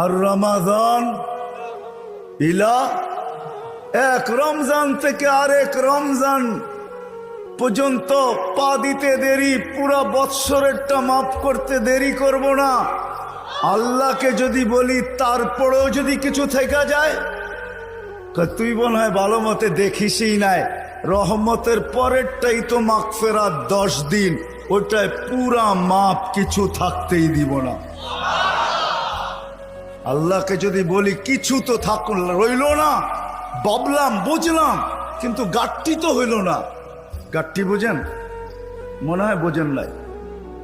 আর রমাদান ইলা এক রমজান থেকে আরেক রমজান পর্যন্ত পা দিতে দেরি, পুরা বৎসরেরটা মাফ করতে দেরি করব না। আল্লাহকে যদি বলি, তারপরেও যদি কিছু থেকে যায় তুই মনে হয় ভালো মতে দেখিসই নাই। রহমতের পরেরটাই তো মাগফেরাত দশ দিন, ওটায় পুরা মাপ কিছু থাকতেই দিব না। আল্লাহকে যদি বলি, কিছু তো থাকুন, রইল না। বাবলাম বুঝলাম, কিন্তু গাঠটি তো হইল না। গাঠটি বোঝেন? মনে হয় বোঝেন নাই।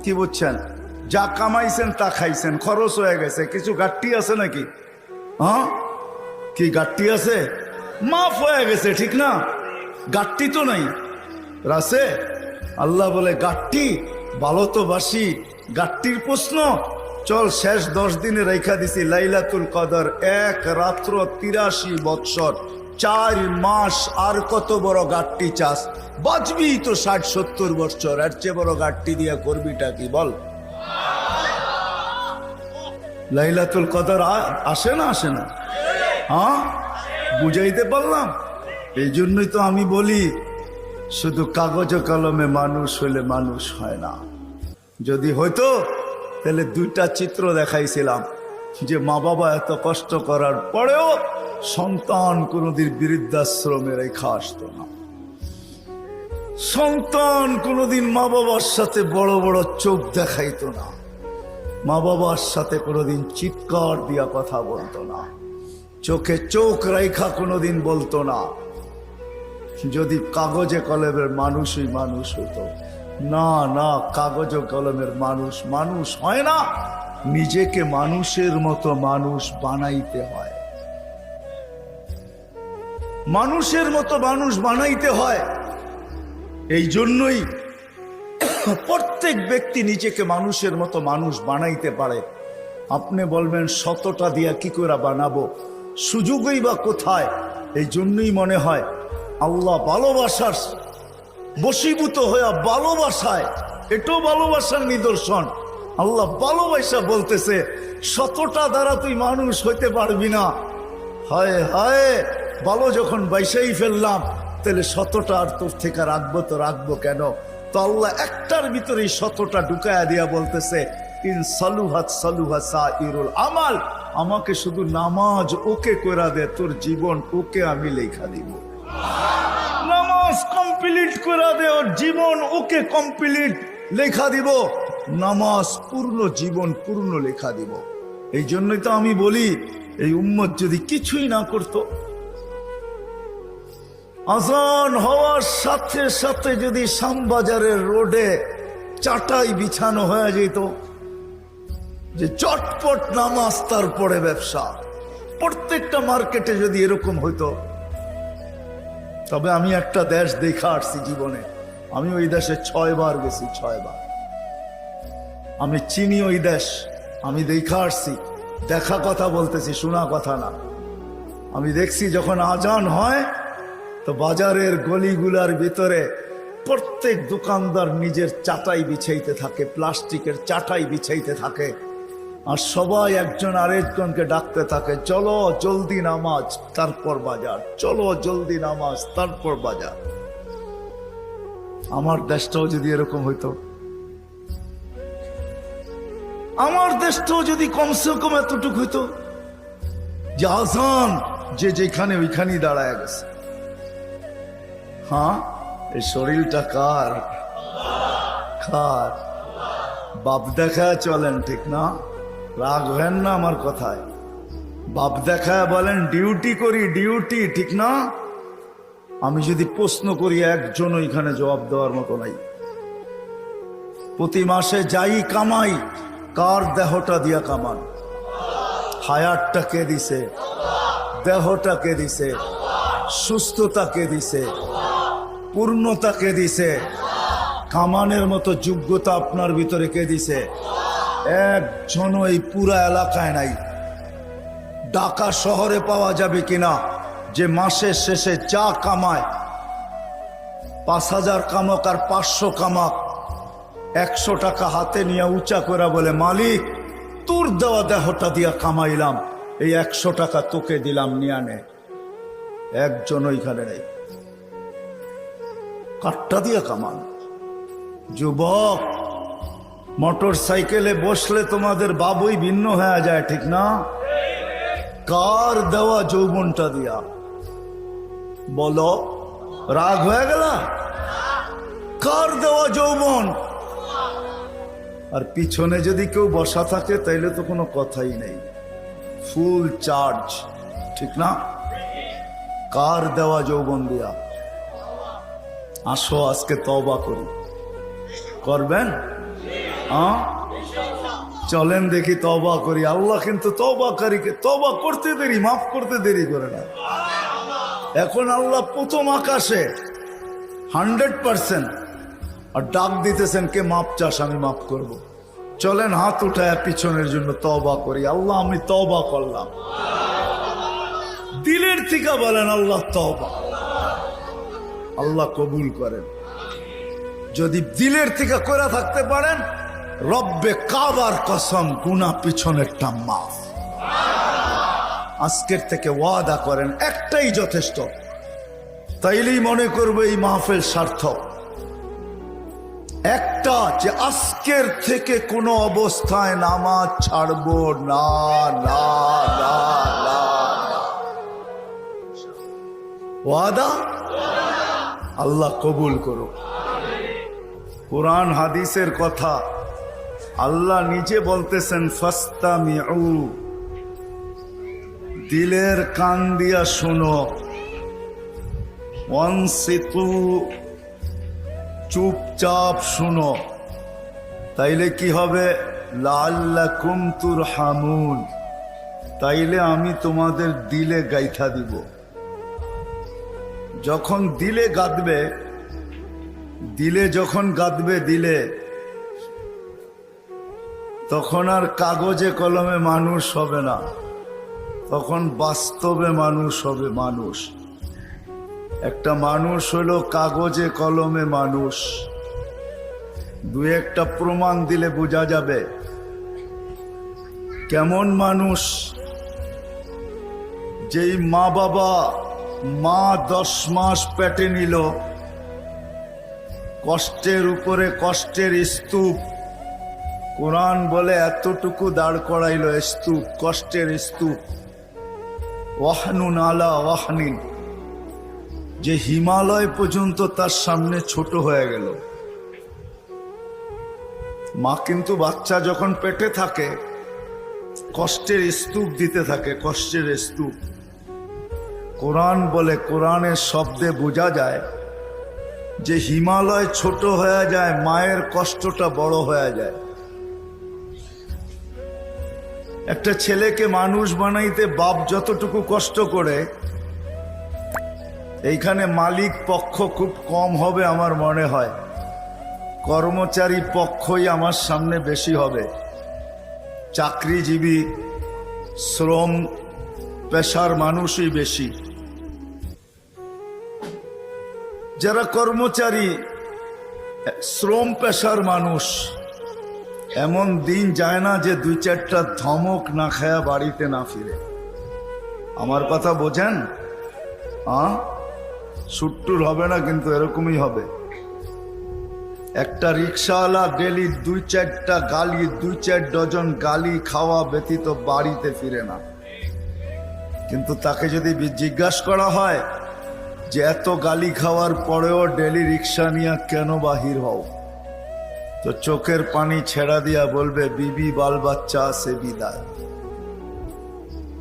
কি বুঝছেন? যা কামাইছেন, তা খাইছেন, খরচ হয়ে গেছে। কিছু গাঠটি আছে নাকি? হ্যাঁ? কি গাঠটি আছে? মাফ হয়ে গেছে, ঠিক না? গাঠটি তো নাই। রাসে আল্লাহ বলে, গাঠটি, ভালো তো বাসি, গাঠটির প্রশ্ন। চল শেষ দশ দিনে রেখা দিছি লাইলাতুল কদর। এক রাত্র তিরাশি বৎসর, চার মাস আর কত বড় গাঠটি চাষ বাঁচবি তো ষাট সত্তর বৎসর, এর চেয়ে বড় গাঠটি দিয়া করবিটা কি বল? লাইলাতুল কদর আসে না আসে না? হ্যাঁ? বুঝাইতে পারলাম? এই জন্যই তো আমি বলি, শুধু কাগজ কলমে মানুষ হলে মানুষ হয় না। যদি হইতো তাহলে দুইটা চিত্র দেখাইছিলাম যে মা বাবা এত কষ্ট করার পরেও সন্তান কোনোদিন বৃদ্ধাশ্রমে রেখা আসতো না। সন্তান কোনোদিন মা বাবার সাথে বড় বড় চোখ দেখাইতো না। মা বাবার সাথে কোনোদিন চিৎকার দিয়া কথা বলতো না। চোখে চোখ রেখা কোনোদিন বলতো না। যদি কাগজে কলেবের মানুষই মানুষ হতো না না, কাগজ ও কলমের মানুষ মানুষ হয় না। নিজেকে মানুষের মতো মানুষ বানাইতে হয়। মানুষের মতো মানুষ বানাইতে হয়। এই জন্যই প্রত্যেক ব্যক্তি নিজেকে মানুষের মতো মানুষ বানাইতে পারে। আপনি বলবেন, শতটা দিয়া কি করে বানাবো? সুযোগই বা কোথায়? এই জন্যই মনে হয়, আল্লাহ ভালোবাসার বশীভূত হইয়া ভালোবাসায়, এটাও ভালোবাসার নিদর্শন। আল্লাহ ভালোবাসা বলতেছে, শতটা দ্বারা তুই মানুষ হইতে পারবি না। হায় হায়, ভালো যখন বাইসাই ফেললাম, তাহলে শতটা আর তোর থেকে রাখব তো রাখব কেন? তো আল্লাহ একটার ভিতরে শতটা ঢুকায়া দিয়া বলতেছে, ইন সালুহাত সালুহা সা ইরুল আমাল, আমাকে শুধু নামাজ ওকে করা দে, তোর জীবন ওকে আমি লেখা দিব। নামাজ কমপ্লিট করে দে, ওর জীবন ওকে কমপ্লিট লেখা দিব। নামাজ পূর্ণ জীবন পূর্ণ লেখা দিব। এই জন্যই তো আমি বলি, এই উম্মত যদি কিছুই না করত, আজান হওয়ার সাথে সাথে যদি শ্যামবাজারের রোডে চাটাই বিছানো হয়ে যেত, যে চটপট নামাজ তারপরে ব্যবসা। প্রত্যেকটা মার্কেটে যদি এরকম হইতো তবে আমি একটা দেশ দেখা আসছি জীবনে। আমি ওই দেশে ছয় বার গেছি ছয় বার আমি চিনি ওই দেশ, আমি দেখা আসছি। দেখা কথা বলতেছি, শোনা কথা না। আমি দেখছি যখন আজান হয়, তো বাজারের গলিগুলার ভিতরে প্রত্যেক দোকানদার নিজের চাটাই বিছাইতে থাকে, প্লাস্টিকের চাটাই বিছাইতে থাকে। আর সবাই একজন আরেকজনকে ডাকতে থাকে, চলো জলদি নামাজ, তারপর বাজার, চলো জলদি নামাজ, তারপর বাজার। আমার দেশটাও যদি এরকম হইতো। আমার দেশটাও যদি কমসে কম এতটুকু হইতো যে আজান যে যেখানে ওইখানেই দাঁড়ায় গেছে। হ্যাঁ এই শরীরটা কার? কার? বাপ দেখা চলেন, ঠিক না? রাগ হেন না আমার কথায়। বাপ দেখায় বলেন, ডিউটি করি, ডিউটি, ঠিক না? আমি যদি প্রশ্ন করি, একজন ওইখানে জবাব দেওয়ার মতো নাই। প্রতি মাসে যাই কামাই, কার দেহটা দিয়া কামান? হায়ারটা কে দিছে? দেহটা কে দিছে? সুস্থতা কে দিছে? পূর্ণতা কে দিছে? কামানের মতো যোগ্যতা আপনার ভিতরে কে দিছে? একজন এই পুরা এলাকায় নাই। ঢাকা শহরে পাওয়া যাবে কিনা, যে মাসের শেষে যা কামায়, পাঁচ হাজার কামক আর পাঁচশো কামাক, একশো টাকা হাতে নিয়ে উঁচা করে বলে, মালিক, তোর দেওয়া দেহটা দিয়া কামাইলাম, এই একশো টাকা তোকে দিলাম নিয়ানে একজন ওইখানে নেই। কাঠটা দিয়া কামান। যুবক মোটর সাইকেলে বসলে তোমাদের বাবুই ভিন্ন হয়ে যায়, ঠিক না? কার দেওয়া যৌবনটা দিয়া? বলো, রাগ হয়ে গেল? কার দেওয়া যৌবন? আর পিছনে যদি কেউ বসা থাকে, তাইলে তো কোনো কথাই নেই। ফুল চার্জ, ঠিক না? কার দেওয়া যৌবন দিয়া? আসো, আজকে তবা করি। করবেন? চলেন দেখি তবা করি। আল্লাহ কিন্তু তবাকারীকে তবা করতে দেরি, মাফ করতে দেরি করে না। এখন আল্লাহ প্রথম আকাশে হান্ড্রেড পার্সেন্ট আর ডাক দিতেছেন, কে মাপ চাস, আমি মাফ করব। চলেন হাত উঠায় পিছনের জন্য তবা করি। আল্লাহ, আমি তবা করলাম। দিলের থেকে বলেন, আল্লাহ তবা আল্লাহ কবুল করেন। যদি দিলের থেকে করে থাকতে পারেন রব্বে কাবার কসম, গুনা পিছনেরটা মাফ। আজকের থেকে ওয়াদা করেন, একটাই যথেষ্ট। তাইলেই মনে করবে এই মাহফিল সার্থক। একটা যে আজকের থেকে কোনো অবস্থায় নামাজ ছাড়বো, না না। ওয়াদা? আল্লাহ কবুল করো কোরআন, হাদিসের কথা আল্লাহ নিজে বলতেছেন ফাস্তা দিলের কান দিয়া শোনো। ওয়ানসিতু। চুপচাপ শুনো। তাইলে কি হবে? লাল্লা কুমতুর হামুন তাইলে আমি তোমাদের দিলে গাইথা দিব। যখন দিলে গাদবে, দিলে যখন গাদবে, দিলে তখন আর কাগজে কলমে মানুষ হবে না। তখন বাস্তবে মানুষ হবে মানুষ। একটা মানুষ হলো কাগজে কলমে মানুষ। দু একটা প্রমাণ দিলে বোঝা যাবে কেমন মানুষ। যেই মা বাবা মা দশ মাস পেটে নিল, কষ্টের উপরে কষ্টের স্তূপ কোরআন বলে এতটুকু দাঁড় করাইল স্তূপ, কষ্টের স্তূপ। ওয়াহনুন আলা ওয়াহনিন। যে হিমালয় পর্যন্ত তার সামনে ছোট হয়ে গেল। মা কিন্তু বাচ্চা যখন পেটে থাকে, কষ্টের স্তূপ দিতে থাকে, কষ্টের স্তূপ। কোরআন বলে কোরআনের শব্দে বোঝা যায়, যে হিমালয় ছোট হয়ে যায়, মায়ের কষ্টটা বড় হয়ে যায়। একটা ছেলেকে মানুষ বানাইতে বাপ যতটুকু কষ্ট করে, এইখানে মালিক পক্ষ খুব কম হবে আমার মনে হয়। কর্মচারী পক্ষই আমার সামনে বেশি হবে। চাকরিজীবী, শ্রম, পেশার মানুষই বেশি। যারা কর্মচারী, শ্রম, পেশার মানুষ এমন দিন যায় না যে দুই চারটা ধমক না খায়া বাড়িতে না ফিরে। আমার কথা বোঝেন? সুট্টুর হবে না কিন্তু এরকমই হবে। একটা রিক্সাওয়ালা ডেলি দুই চারটা গালি, দুই চার ডজন গালি খাওয়া ব্যতীত বাড়িতে ফিরে না। কিন্তু তাকে যদি জিজ্ঞাসা করা হয় যে এত গালি খাওয়ার পরেও ডেলি রিক্সা নিয়ে কেন বাহির হও? তো চোখের পানি ছেড়া দিয়া বলবে, বিবি বাল বাচ্চা আছে বিদায়।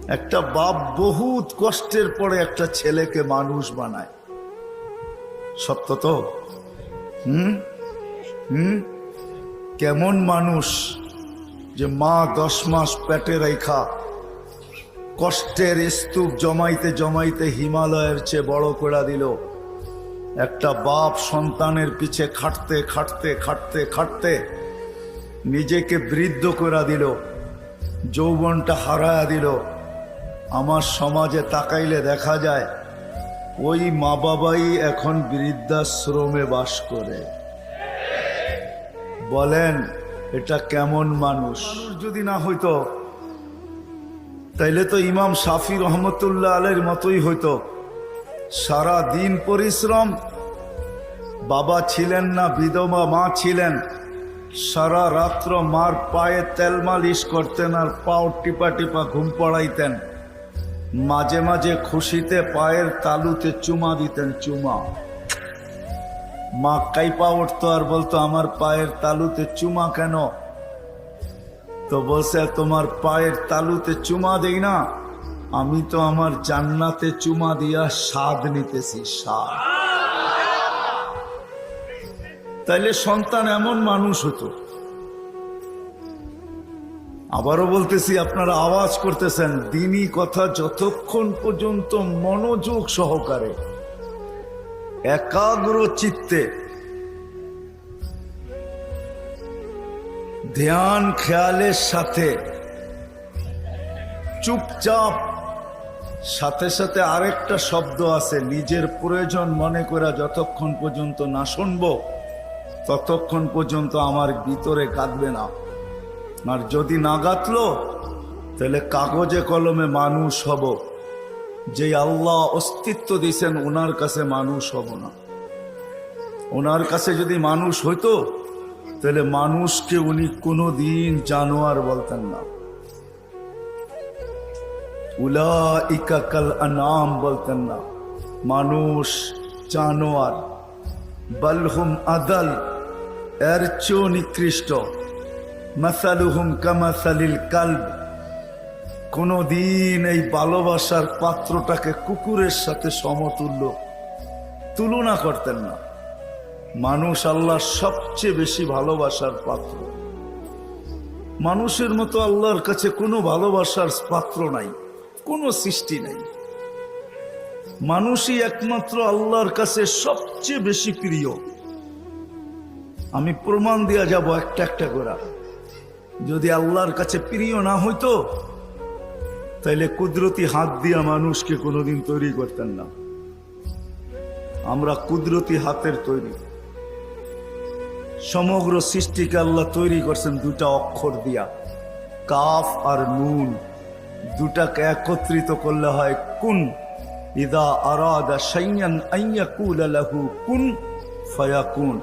একটা বাপ বহুত কষ্টের পরে একটা ছেলেকে মানুষ বানায়। সত্য তো? হুম? হুম? কেমন মানুষ যে মা দশ মাস পেটে রেখা, কষ্টের স্তূপ জমাইতে জমাইতে হিমালয়ের চেয়ে বড় করে দিল। একটা বাপ সন্তানের পিছে খাটতে খাটতে খাটতে খাটতে নিজেকে বৃদ্ধ করে দিল যৌবনটা হারায়া দিল। আমার সমাজে তাকাইলে দেখা যায় ওই মা বাবাই এখন বৃদ্ধাশ্রমে বাস করে। বলেন এটা কেমন মানুষ যদি না হইতো তাইলে তো ইমাম শাফি রহমতুল্লাহ আলের মতোই হইতো। সারা দিন পরিশ্রম। বাবা ছিলেন না, বিধবা মা ছিলেন। সারা রাত্র মার পায়ে তেল মালিশ করতেন আর পাও টিপা টিপা ঘুম পড়াইতেন। মাঝে মাঝে খুশিতে পায়ের তালুতে চুমা দিতেন, চুমা। মা কাইপা উঠতো আর বলতো, আমার পায়ের তালুতে চুমা কেন? তো বলছে, তোমার পায়ের তালুতে চুমা দেই না। আমি তো আমার জান্নাতে চুমা দিয়া স্বাদ নিতেছি, স্বাদ। তাইলে সন্তান এমন মানুষ হতো। আবারও বলতেছি, আপনারা আওয়াজ করতেছেন, দিনই কথা যতক্ষণ পর্যন্ত মনোযোগ সহকারে, একাগ্র চিত্তে, ধ্যান, খেয়ালের সাথে, চুপচাপ সাথে সাথে আরেকটা শব্দ আছে, নিজের প্রয়োজন মনে করা যতক্ষণ পর্যন্ত না শুনব, ততক্ষণ পর্যন্ত আমার ভিতরে কাঁদবে না। আর যদি না গাতলো তাহলে কাগজে কলমে মানুষ হব। যে আল্লাহ অস্তিত্ব দিয়েছেন, ওনার কাছে মানুষ হব না। ওনার কাছে যদি মানুষ হইতো, তাহলে মানুষকে উনি কোনো দিন জানোয়ার বলতেন না। উলা ইকাকাল আনাম বলতেন না। মানুষ, জানোয়ার, বলহুম আদল, এর চেয়েও নিকৃষ্ট। মাসালুহুম কামাসালিল কালব। কোনো দিন এই ভালোবাসার পাত্রটাকে কুকুরের সাথে সমতুল্য তুলনা করতেন না। মানুষ আল্লাহর সবচেয়ে বেশি ভালোবাসার পাত্র। মানুষের মতো আল্লাহর কাছে কোনো ভালোবাসার পাত্র নাই। কোনো সৃষ্টি নাই। মানুষই একমাত্র আল্লাহর কাছে সবচেয়ে বেশি প্রিয়। আমি প্রমাণ দিয়া যাব একটা একটা করে যদি আল্লাহর কাছে প্রিয় না হইতো, তাইলে কুদরতি হাত দিয়া মানুষকে কোনোদিন তৈরি করতেন না। আমরা কুদরতি হাতের তৈরি। সমগ্র সৃষ্টিকে আল্লাহ তৈরি করছেন দুটা অক্ষর দিয়া, কাফ আর নুন। দুটাকে একত্রিত করলে হয় কুন। ইদা আরাদা সাইয়ান আইয়া কুল লাহু কুন, ফায়াকুন।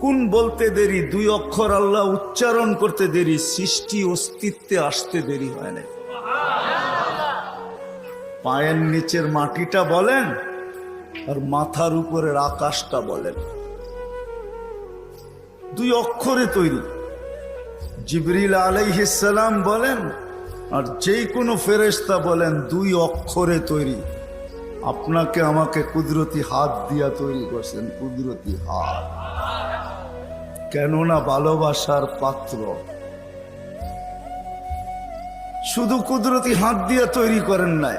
কুন বলতে দেরি, দুই অক্ষর আল্লাহ উচ্চারণ করতে দেরি, সৃষ্টি অস্তিত্বে আসতে দেরি হয় না পায়ের নিচের মাটিটা বলেন, আর মাথার উপরের আকাশটা বলেন। দুই অক্ষরে তৈরি। জিবরিল আলাইহিসালাম বলেন আর যে কোনো ফেরেস্তা বলেন, দুই অক্ষরে তৈরি। আপনাকে আমাকে কুদরতি হাত দিয়া তৈরি করছেন, কুদরতি হাত। কেননা ভালোবাসার পাত্র। শুধু কুদরতি হাত দিয়া তৈরি করেন নাই।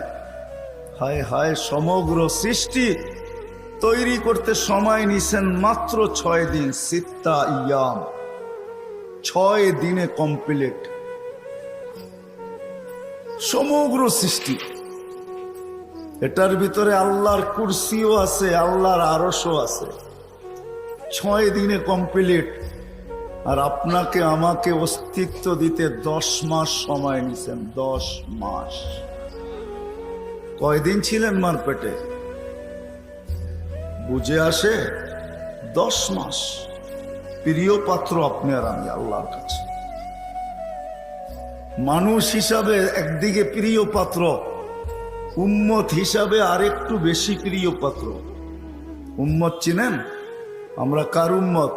হায় হায়, সমগ্র সৃষ্টি তৈরি করতে সময় নিছেন মাত্র ছয় দিন, সিত্তা ইয়াম। ছয় দিনে কমপ্লিট। সমগ্র সৃষ্টি। এটার ভিতরে আল্লাহর কুরসিও আছে, আল্লাহর আরসও আছে। ছয় দিনে কমপ্লিট। আর আপনাকে, আমাকে অস্তিত্ব দিতে দশ মাস সময় নিছেন, দশ মাস। কয়দিন ছিলেন মার পেটে বুঝে আসে, দশ মাস। প্রিয় পাত্র আপনি আর আমি, আল্লাহর কাছে। মানুষ হিসাবে একদিকে প্রিয় পাত্র, উম্মত হিসাবে আরেকটু বেশি প্রিয় পাত্র। উম্মত চিনেন? আমরা কার উম্মত?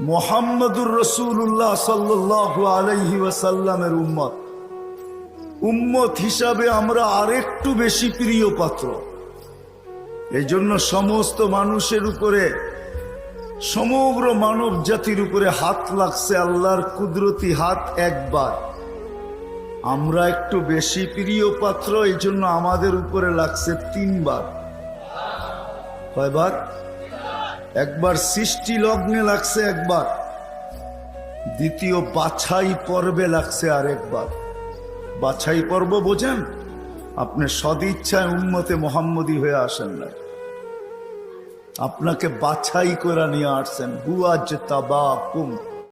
মোহাম্মদুর রসুল্লাহ সাল্লাহ আলহি ওয়াসাল্লামের উম্মত। উম্মত হিসাবে আমরা আরেকটু বেশি প্রিয় পাত্র। এই জন্য সমস্ত মানুষের উপরে সমগ্র মানব জাতির উপরে হাত লাগছে আল্লাহর কুদরতি হাত একবার। আমরা একটু বেশি প্রিয় পাত্র এই জন্য আমাদের উপরে লাগছে তিনবার। কয়বার? একবার সৃষ্টি লগ্নে লাগছে একবার। দ্বিতীয় বাছাই পর্বে লাগছে আরেকবার। বাছাই পর্ব বোঝেন? আপনি সদিচ্ছায় উন্মতে মোহাম্মদী হয়ে আসেন না। আপনাকে বাছাই করে নিয়ে আসছেন। হুয়া যে তাবা কুম